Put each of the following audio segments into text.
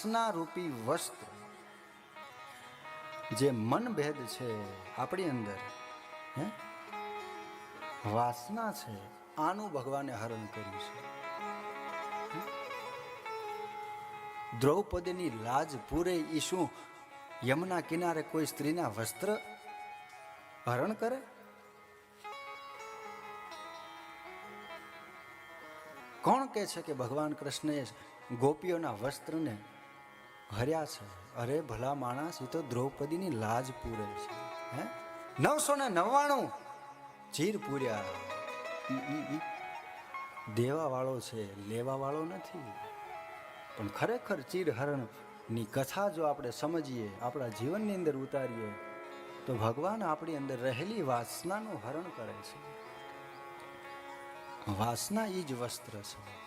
વાસના રૂપી વસ્ત્ર જે મનભેદ છે આપણી અંદર, હે? વાસના છે, આનું ભગવાને હરણ કર્યું છે. દ્રૌપદીની લાજ પૂરે શું? યમુના કિનારે કોઈ સ્ત્રીના વસ્ત્ર હરણ કરે? કોણ કહે છે કે ભગવાન કૃષ્ણએ ગોપીઓના વસ્ત્રને હર્યા છે. અરે ભલા માણસ એ તો દ્રૌપદીની લાજ પૂરે છે. હે? નવસો ને નવ્વાણું ચીર પૂર્યા. ઈ- ઈ- ઈ. દેવા વાળો છે લેવા વાળો નથી. પણ ખરેખર ચીરહરણની કથા જો આપણે સમજીએ, આપણા જીવનની અંદર ઉતારીએ, તો ભગવાન આપણી અંદર રહેલી વાસનાનું હરણ કરે છે. વાસના એ જ વસ્ત્ર છે.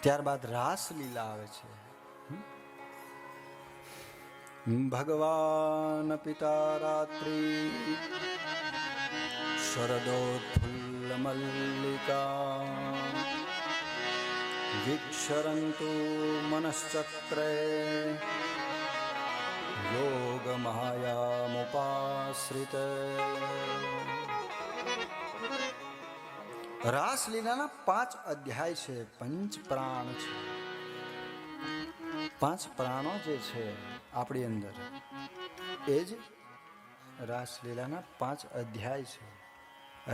ત્યારબાદ રાસલીલા આવે છે? ભગવાન પિતા રાત્રિ શરદોત્ફુલ્લ મલ્લિકા વિક્ષરંતુ મનશ્ચક્રે યોગમાયામુપાશ્રિત રાસલીલાના પાંચ અધ્યાય છે પંચ પ્રાણ છે પાંચ પ્રાણો જે છે આપણી અંદર, એ જ રાસલીલાના પાંચ અધ્યાય છે.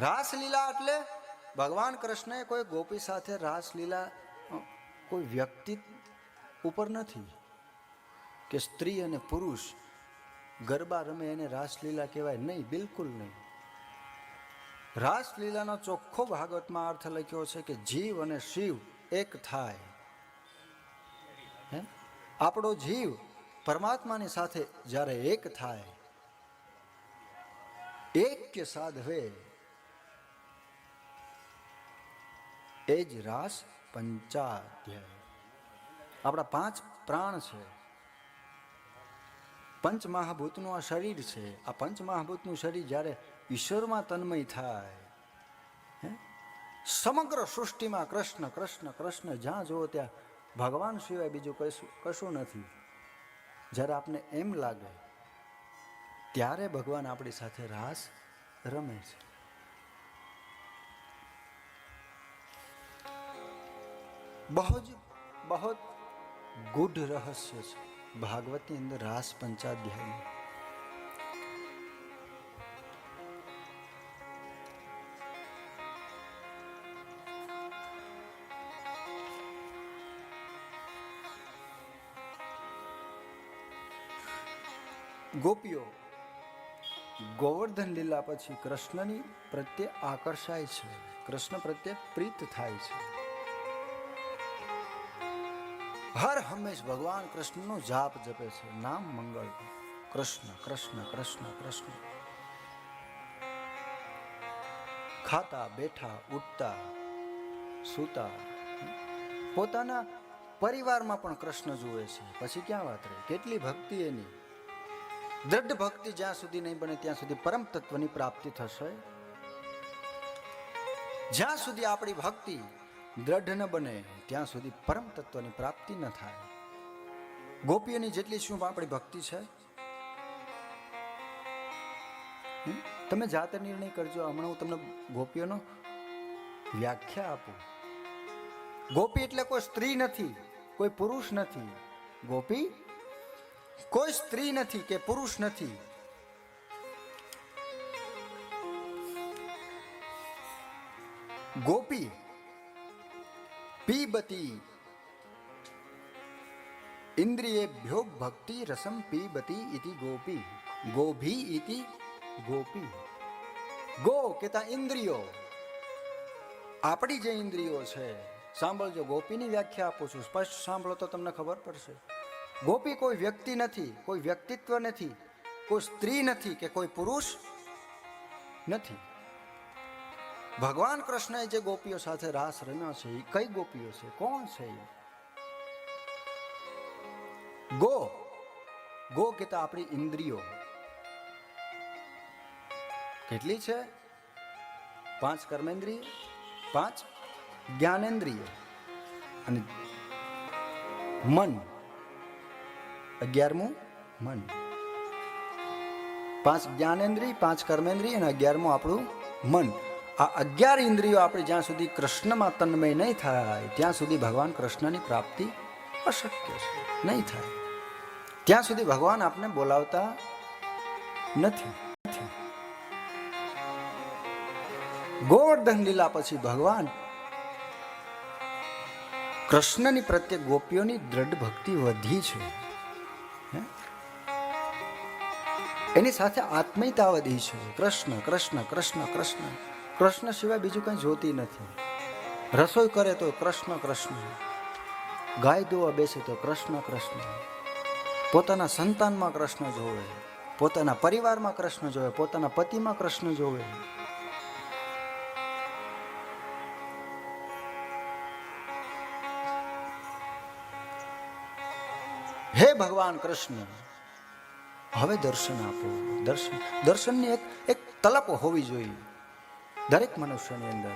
રાસલીલા એટલે ભગવાન કૃષ્ણએ કોઈ ગોપી સાથે રાસલીલા કોઈ વ્યક્તિ ઉપર નથી કે સ્ત્રી અને પુરુષ ગરબા રમે એને રાસલીલા કહેવાય નહીં, બિલકુલ નહીં. રાસલીલાનો ચોખ્ખો ભાગવતમાં અર્થ લખ્યો છે કે જીવ અને શિવ એક થાય. આપણો જીવ પરમાત્માની સાથે જ્યારે એક થાય એક કે સાધવે એ જ રાસ પંચાધ્યાય આપણા પાંચ પ્રાણ છે. પંચ મહાભૂતનું આ શરીર છે. આ પંચ મહાભૂતનું શરીર જ્યારે ઈશ્વરમાં તન્મય થાય? સમગ્ર સૃષ્ટિમાં કૃષ્ણ કૃષ્ણ કૃષ્ણ જ્યાં જુઓ ત્યાં ભગવાન સિવાય બીજું કશું કશું નથી. જ્યારે આપને એમ લાગે, ત્યારે ભગવાન આપણી સાથે રાસ રમે છે. બહુ જ બહુ ગૂઢ રહસ્ય છે. ભાગવતની અંદર રાસ પંચાધ્યાય ગોપીઓ ગોવર્ધન લીલા પછી કૃષ્ણની પ્રત્યે આકર્ષાય છે. કૃષ્ણ પ્રત્યે પ્રીત થાય છે. હર હંમેશ ભગવાન કૃષ્ણનો જાપ જપે છે. નામ મંગળ. કૃષ્ણ કૃષ્ણ કૃષ્ણ કૃષ્ણ. ખાતા, બેઠા, ઉઠતા, સૂતા. પોતાના પરિવારમાં પણ કૃષ્ણ જુએ છે. પછી ક્યાં વાત રહી? કેટલી ભક્તિ એની. દ્રઢ ભક્તિ જ્યાં સુધી નહીં બને, ત્યાં સુધી પરમ તત્વની પ્રાપ્તિ થશે. જ્યાં સુધી આપણી ભક્તિ દ્રઢ ન બને, ત્યાં સુધી પરમ તત્વની પ્રાપ્તિ ન થાય. ગોપીઓની જેટલી શું આપણી ભક્તિ છે? તમે જાતે નિર્ણય કરજો. હમણાં હું તમને ગોપીઓનો વ્યાખ્યા આપું. ગોપી એટલે કોઈ સ્ત્રી નથી, કોઈ પુરુષ નથી. ગોપી કોઈ સ્ત્રી નથી કે પુરુષ નથી. ગોપી, પીબતી ઇન્દ્રિયેભ્યો ભક્તિ રસમ પીબતી ઇતિ ગોપી, ગોભી ઇતિ ગોપી. ગો કેતા ઇન્દ્રિયો. આપણી જે ઇન્દ્રિયો છે, સાંભળજો, ગોપીની વ્યાખ્યા આપું છું. સ્પષ્ટ સાંભળો તો તમને ખબર પડશે. ગોપી કોઈ વ્યક્તિ નથી, કોઈ વ્યક્તિત્વ નથી, કોઈ સ્ત્રી નથી કે કોઈ પુરુષ નથી. ભગવાન કૃષ્ણએ જે ગોપીઓ સાથે રાસ રમ્યો છે એ કઈ ગોપીઓ છે? કોણ છે એ ગો. ગો કહેતા આપણી ઇન્દ્રિયો. કેટલી છે? પાંચ કર્મેન્દ્રિય, પાંચ જ્ઞાનેન્દ્રિય અને મન. અગિયારમું મન. પાંચ જ્ઞાનેન્દ્રિય, પાંચ કર્મેન્દ્રિય અને અગિયારમું આપણું મન. આ અગિયાર ઇન્દ્રિયો આપણે જ્યાં સુધી કૃષ્ણમાં તન્મય નહીં થાય, ત્યાં સુધી ભગવાન કૃષ્ણની પ્રાપ્તિ અશક્ય છે, નહીં થાય. ત્યાં સુધી ભગવાન આપને બોલાવતા નથી. ગોવર્ધન લીલા પછી ભગવાન કૃષ્ણની પ્રત્યે ગોપીઓની દ્રઢ ભક્તિ વધી છે. એની સાથે આત્મીયતા વધી છે. કૃષ્ણ કૃષ્ણ કૃષ્ણ કૃષ્ણ. કૃષ્ણ સિવાય બીજું કંઈ જોતી નથી. રસોઈ કરે તો કૃષ્ણ કૃષ્ણ. ગાય દોવા બેસે તો કૃષ્ણ કૃષ્ણ. પોતાના સંતાનમાં કૃષ્ણ જોવે. પોતાના પરિવારમાં કૃષ્ણ જોવે. પોતાના પતિમાં કૃષ્ણ જોવે. હે ભગવાન કૃષ્ણ હવે દર્શન આપો. દર્શન, દર્શનની એક એક તલપ હોવી જોઈએ. દરેક મનુષ્યની અંદર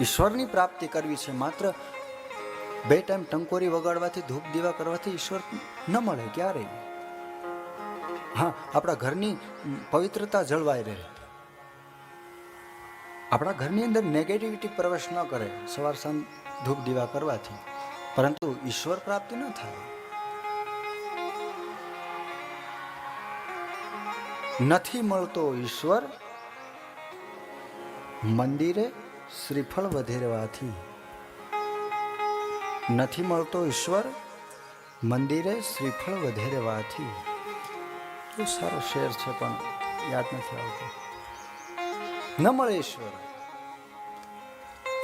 ઈશ્વરની પ્રાપ્તિ કરવી છે. માત્ર બે ટાઈમ ટંકોરી વગાડવાથી, ધૂપ દીવા કરવાથી ઈશ્વર ન મળે ક્યારેય. હા, આપણા ઘરની પવિત્રતા જળવાઈ રહે. આપણા ઘરની અંદર નેગેટિવિટી પ્રવેશ ન કરે સવાર સાંજ ધૂપ દીવા કરવાથી. પરંતુ ઈશ્વર પ્રાપ્તિ ન થાય. નથી મળતો ઈશ્વર, મંદિરે શ્રીફળ વધેરવાથી. નથી મળતો ઈશ્વર, મંદિરે શ્રીફળ વધેરવાથી. બહુ સારો શેર છે પણ યાદ નથી આવતો. ન મળે ઈશ્વર.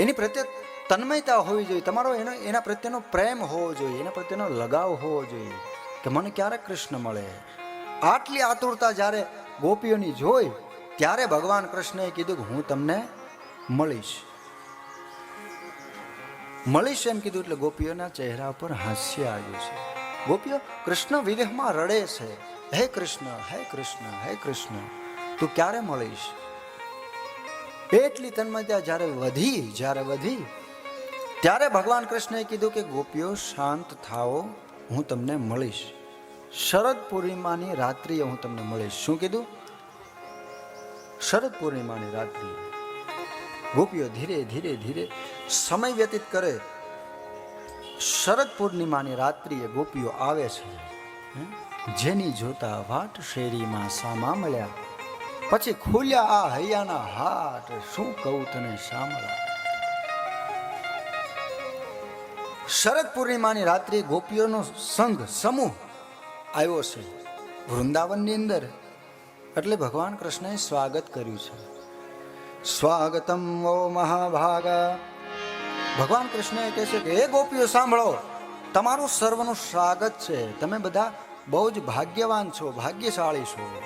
એની પ્રત્યે તન્મયતા હોવી જોઈએ. તમારો એનો, એના પ્રત્યેનો પ્રેમ હોવો જોઈએ. એના પ્રત્યેનો લગાવ હોવો જોઈએ. કે મને ક્યારે કૃષ્ણ મળે. આટલી આતુરતા જ્યારે ગોપીઓની જોઈ, ત્યારે ભગવાન કૃષ્ણએ કીધું કે હું તમને મળીશ. મળીશ એમ કીધું એટલે ગોપીઓના ચહેરા પર હાસ્ય આવ્યું છે. ગોપીઓ, કૃષ્ણ વિદેહમાં રડે છે. હે કૃષ્ણ હે કૃષ્ણ હે કૃષ્ણ, તું ક્યારે મળીશ? એટલી તન્મયતા જ્યારે વધી જ્યારે વધી, ત્યારે ભગવાન કૃષ્ણએ કીધું કે ગોપીઓ, શાંત થાઓ, હું તમને મળીશ. શરદ પૂર્ણિમાની રાત્રિએ હું તમને મળીશ શું કીધું? શરદ પૂર્ણિમાની રાત્રિ ગોપીઓ ધીરે ધીરે ધીરે સમય વ્યતીત કરે. શરદ પૂર્ણિમાની રાત્રિએ ગોપીઓ આવે છે. જેની જોતા વાટ શેરીમાં સામા મળ્યા. પછી ખોલ્યા આ હૈયાના હાટ શું કહું તને સાંભળા શરદ પૂર્ણિમાની રાત્રિ ગોપીઓનો સંઘ, સમૂહ આવ્યો છે. વૃંદાવનની અંદર એટલે ભગવાન કૃષ્ણએ સ્વાગત કર્યું છે. સ્વાગતમ ઓ મહાભાગા. ભગવાન કૃષ્ણએ કહે છે કે એ ગોપીઓ, સાંભળો. તમારું સર્વનું સ્વાગત છે. તમે બધા બહુ જ ભાગ્યવાન છો, ભાગ્યશાળી છો.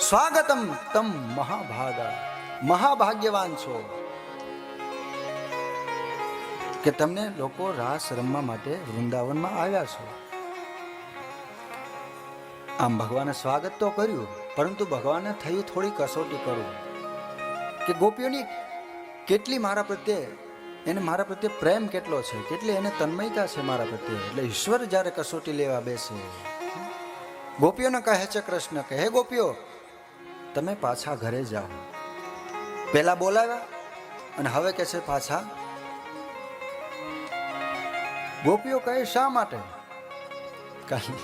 સ્વાગતમ તમ મહાભાગા. મહાભાગ્યવાન છો. કે તમને લોકો રાસ રમવા માટે વૃંદાવનમાં આવ્યા છો. આમ ભગવાને સ્વાગત તો કર્યું, પરંતુ ભગવાને થયું થોડી કસોટી કરવું કે ગોપીઓની, કેટલી મારા પ્રત્યે, એને મારા પ્રત્યે પ્રેમ કેટલો છે? કેટલી એને તન્મયતા છે મારા પ્રત્યે? એટલે ઈશ્વર જ્યારે કસોટી લેવા બેસે, ગોપીઓને કહે છે કૃષ્ણ કહે ગોપીઓ, તમે પાછા ઘરે જાઓ. પહેલાં બોલાવ્યા અને હવે કે છે પાછા. ગોપીઓ કહે, શા માટે? કહી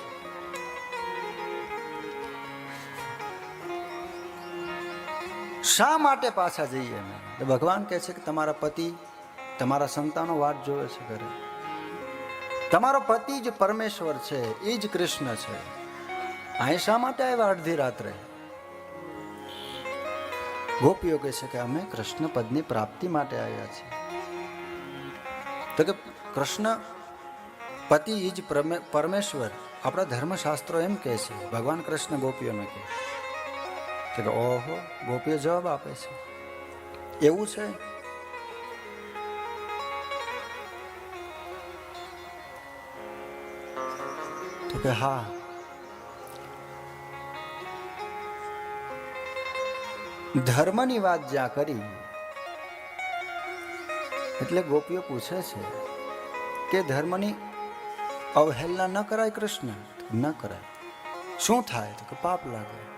શા માટે પાછા જઈએ અમે? તો ભગવાન કહે છે કે તમારા પતિ તમારા સંતાનો વાટ જોવે છે ઘરે. તમારો પતિ જ પરમેશ્વર છે, એ જ કૃષ્ણ છે. અહીં શા માટે આવ્યા અડધી રાત્રે? ગોપીઓ કહે છે કે અમે કૃષ્ણ પદની પ્રાપ્તિ માટે આવ્યા છીએ. તો કે કૃષ્ણ પતિ એ જ પરમે- પરમેશ્વર, આપણા ધર્મશાસ્ત્રો એમ કહે છે. ભગવાન કૃષ્ણ ગોપીઓને કહે તો કે ઓહો, ગોપીઓ જવાબ આપે છે. એવું છે? તો કે હા. ધર્મની વાત જ્યાં કરી, એટલે ગોપીઓ પૂછે છે કે ધર્મની અવહેલના ન કરાય કૃષ્ણ ન કરાય. શું થાય? તો કે પાપ લાગે.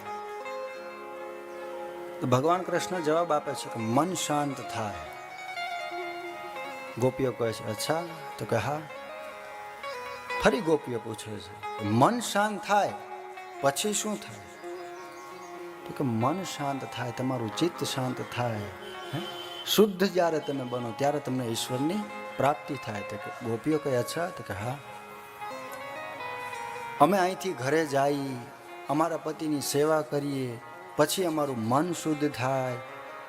ભગવાન કૃષ્ણ જવાબ આપે છે કે મન શાંત થાય. ગોપીઓ કહે છે, અચ્છા, તો કે હા. ફરી ગોપીઓ પૂછે છે મન શાંત થાય? પછી શું થાય? તો કે, મન શાંત થાય, તમારું ચિત્ત શાંત થાય, હે? શુદ્ધ જ્યારે તમે બનો, ત્યારે તમને ઈશ્વરની પ્રાપ્તિ થાય. તો કે, ગોપીઓ કહે, અચ્છા, તો કે, હા. અમે અહીંથી ઘરે જઈ, અમારા પતિની સેવા કરીએ પછી અમારું મન શુદ્ધ થાય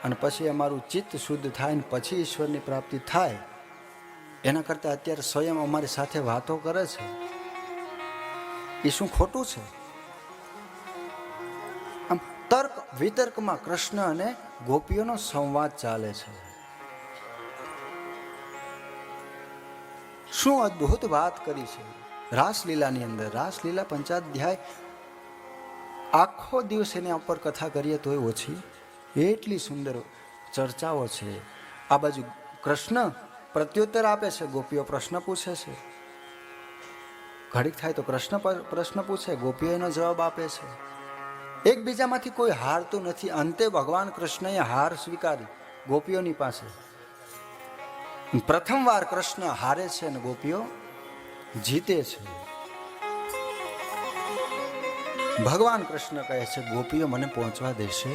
અને પછી અમારું ચિત્ત શુદ્ધ થાય ને પછી ઈશ્વરની પ્રાપ્તિ થાય. એના કરતાં અત્યારે સ્વયં અમારી સાથે વાતો કરે છે. એ શું ખોટું છે? આમ તર્ક, વિતર્કમાં કૃષ્ણ અને ગોપીઓનો સંવાદ ચાલે છે. શું અદ્ભુત વાત કરી છે. રાસલીલાની અંદર, રાસલીલા પંચાધ્યાય આખો દિવસ એના ઉપર કથા કરીએ તોય ઓછી. એટલી સુંદર ચર્ચાઓ છે. આ બાજુ કૃષ્ણ પ્રત્યુત્તર આપે છે, ગોપીઓ પ્રશ્ન પૂછે છે. ઘડીક થાય તો કૃષ્ણ પ્રશ્ન પૂછે, ગોપીઓ એનો જવાબ આપે છે. એકબીજામાંથી કોઈ હારતું નથી. અંતે ભગવાન કૃષ્ણએ હાર સ્વીકારી ગોપીઓની પાસે. પ્રથમવાર કૃષ્ણ હારે છે અને ગોપીઓ જીતે છે. ભગવાન કૃષ્ણ કહે છે, ગોપીઓ મને પહોંચવા દેશે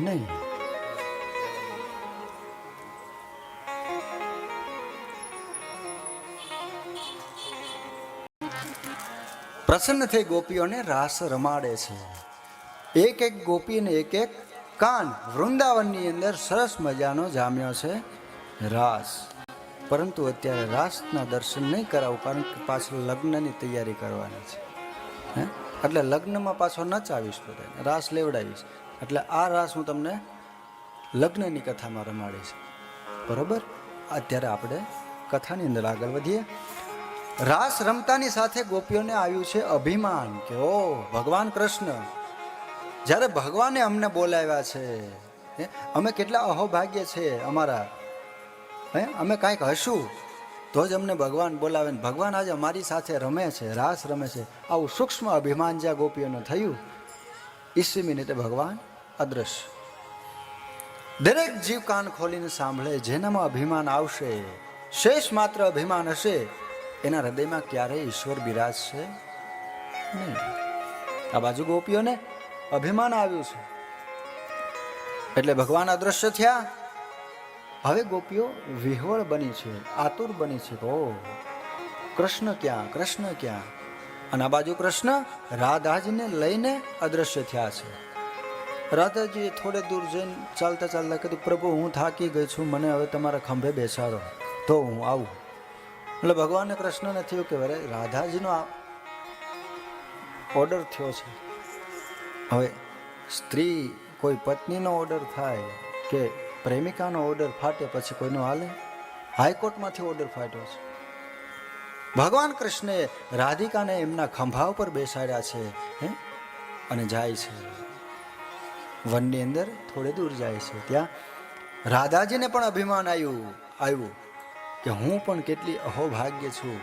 નહીં. પ્રસન્ન થઈ ગોપીઓને રાસ રમાડે છે. એક એક ગોપીને એક એક કાન વૃંદાવનની અંદર સરસ મજાનો જામ્યો છે રાસ. પરંતુ અત્યારે રાસના દર્શન નહીં કરાવું, કારણ કે પાછળ લગ્નની તૈયારી કરવાની છે. હે? એટલે લગ્નમાં પાછો નચાવીશ બધાને રાસ લેવડાવીશ. એટલે આ રાસ હું તમને લગ્નની કથામાં રમાડીશ. બરોબર? અત્યારે આપણે કથાની અંદર આગળ વધીએ. રાસ રમતાની સાથે ગોપીઓને આવ્યું છે અભિમાન કે, ઓ, ભગવાન કૃષ્ણ, જ્યારે ભગવાને અમને બોલાવ્યા છે અમે કેટલા અહોભાગ્ય છે અમારા, હે, અમે કાંઈક હશું તો જ અમને ભગવાન બોલાવે ને ભગવાન આજે અમારી સાથે રમે છે, રાસ રમે છે. આવું સૂક્ષ્મ અભિમાન જ્યાં ગોપીઓને થયું ઈસી મિનિટે ભગવાન અદ્રશ્ય દરેક જીવ કાન ખોલીને સાંભળે, જેનામાં અભિમાન આવશે, શેષ માત્ર અભિમાન હશે, એના હૃદયમાં ક્યારેય ઈશ્વર બિરાજશે નહીં. આ બાજુ ગોપીઓને અભિમાન આવ્યું છે. એટલે ભગવાન અદ્રશ્ય થયા હવે ગોપીઓ વિહવળ બની છે, આતુર બની છે. ઓ, કૃષ્ણ ક્યાં કૃષ્ણ ક્યાં? અને આ બાજુ કૃષ્ણ રાધાજીને લઈને અદ્રશ્ય થયા છે. રાધાજીએ થોડે દૂર જઈને ચાલતા ચાલતા કીધું, પ્રભુ, હું થાકી ગઈ છું, મને હવે તમારા ખંભે બેસાડો. તો હું આવું. એટલે ભગવાનને કૃષ્ણને થયું કે અરે, રાધાજીનો આ ઓર્ડર થયો છે. હવે સ્ત્રી કોઈ પત્નીનો ઓર્ડર થાય કે પ્રેમિકાનો ઓર્ડર ફાટે પછી કોઈનો હાલે? હાઈકોર્ટમાંથી ઓર્ડર ફાટ્યો છે. ભગવાન કૃષ્ણે રાધિકાને એમના ખંભા ઉપર બેસાડ્યા છે, હે? અને જાય છે. વનની અંદર થોડે દૂર જાય છે. ત્યાં રાધાજીને પણ અભિમાન આવ્યું આવ્યું કે હું પણ કેટલી અહોભાગ્ય છું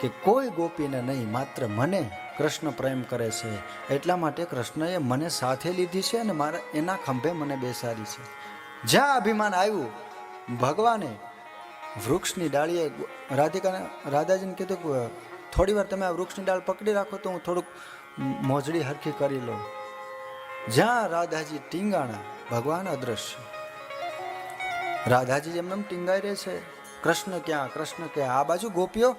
કે કોઈ ગોપીને નહીં, માત્ર મને કૃષ્ણ પ્રેમ કરે છે. એટલા માટે કૃષ્ણએ મને સાથે લીધી છે અને મારા એના ખંભે મને બેસાડી છે. જ્યાં અભિમાન આવ્યું, ભગવાને વૃક્ષની ડાળીએ રાધિકાને, રાધાજીને કીધું કે, થોડી વાર તમે આ વૃક્ષની ડાળ પકડી રાખો તો હું થોડુંક મોજડી હરખી કરી લઉં. જ્યાં રાધાજી ટીંગાણા, ભગવાન અદ્રશ્ય. રાધાજી એમ એમ ટીંગાઈ રહે છે, કૃષ્ણ ક્યાં કૃષ્ણ ક્યાં? આ બાજુ ગોપીઓ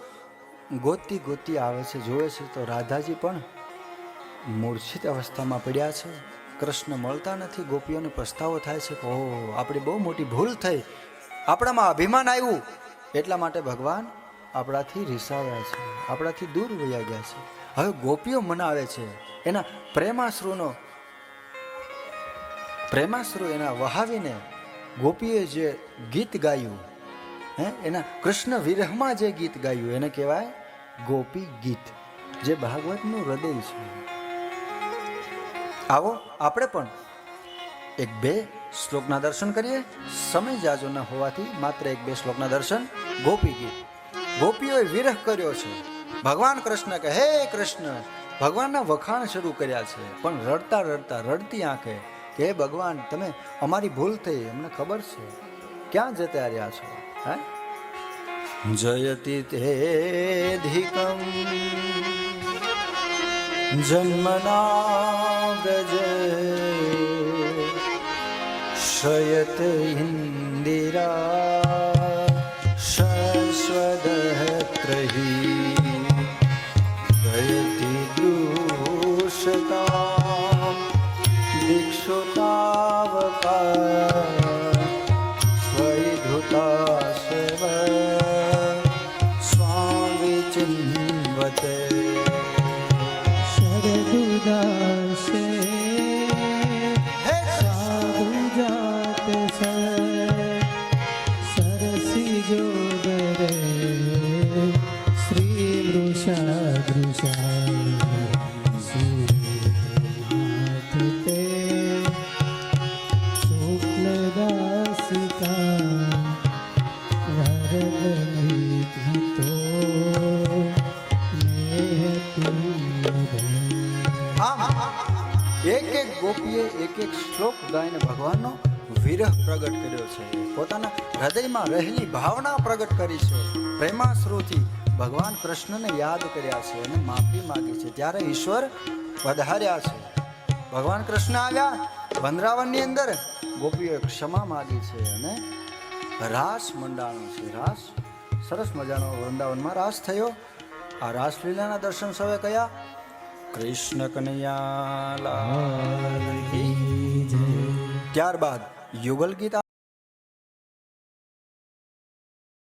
ગોતી ગોતી આવે છે, જોવે છે તો રાધાજી પણ મૂર્છિત અવસ્થામાં પડ્યા છે. કૃષ્ણ મળતા નથી, ગોપીઓને પસ્તાવો થાય છે કે ઓહ, આપણી બહુ મોટી ભૂલ થઈ. આપણામાં અભિમાન આવ્યું. એટલા માટે ભગવાન આપણાથી રિસાયા છે, આપણાથી દૂર વયા ગયા છે. હવે ગોપીઓ મનાવે છે, એના પ્રેમાશ્રુનો, પ્રેમાશ્રુ એના વહાવીને ગોપીએ જે ગીત ગાયું, હે, એના કૃષ્ણ વિરહમાં જે ગીત ગાયું, એને કહેવાય ગોપી ગીત, જે ભાગવતનું હૃદય છે. આવો, આપણે પણ એક બે શ્લોકના દર્શન કરીએ. સમય જાજો ન હોવાથી માત્ર એક બે શ્લોકના દર્શન ગોપી ગીત. ગોપીઓએ વિરહ કર્યો છે. ભગવાન કૃષ્ણ કે હે કૃષ્ણ, ભગવાનના વખાણ શરૂ કર્યા છે, પણ રડતા રડતા રડતી આંખે કે ભગવાન, તમે અમારી ભૂલ થઈ, અમને ખબર છે. ક્યાં જતા રહ્યા છો? હે? જયતિ તેધિકમ જન્મના વ્રજ શયત ઇન્દિરા પોતાના હૃદયમાં રહેલી ભાવના પ્રગટ કરી છે. પ્રેમાશ્રુથી ભગવાન કૃષ્ણને યાદ કર્યા છે અને માફી માગી છે. ત્યારે ઈશ્વર વધાર્યા છે. ભગવાન કૃષ્ણ આવ્યા, વંદરાવનની અંદર ગોપીઓએ ક્ષમા માગી છે અને રાસ મંડાણો છે. રાસ, સરસ મજાનો વૃંદાવનમાં રાસ થયો. આ રાસલીલાના દર્શન સૌએ કયા? કૃષ્ણ કનૈયા ત્યારબાદ યુગલ ગીત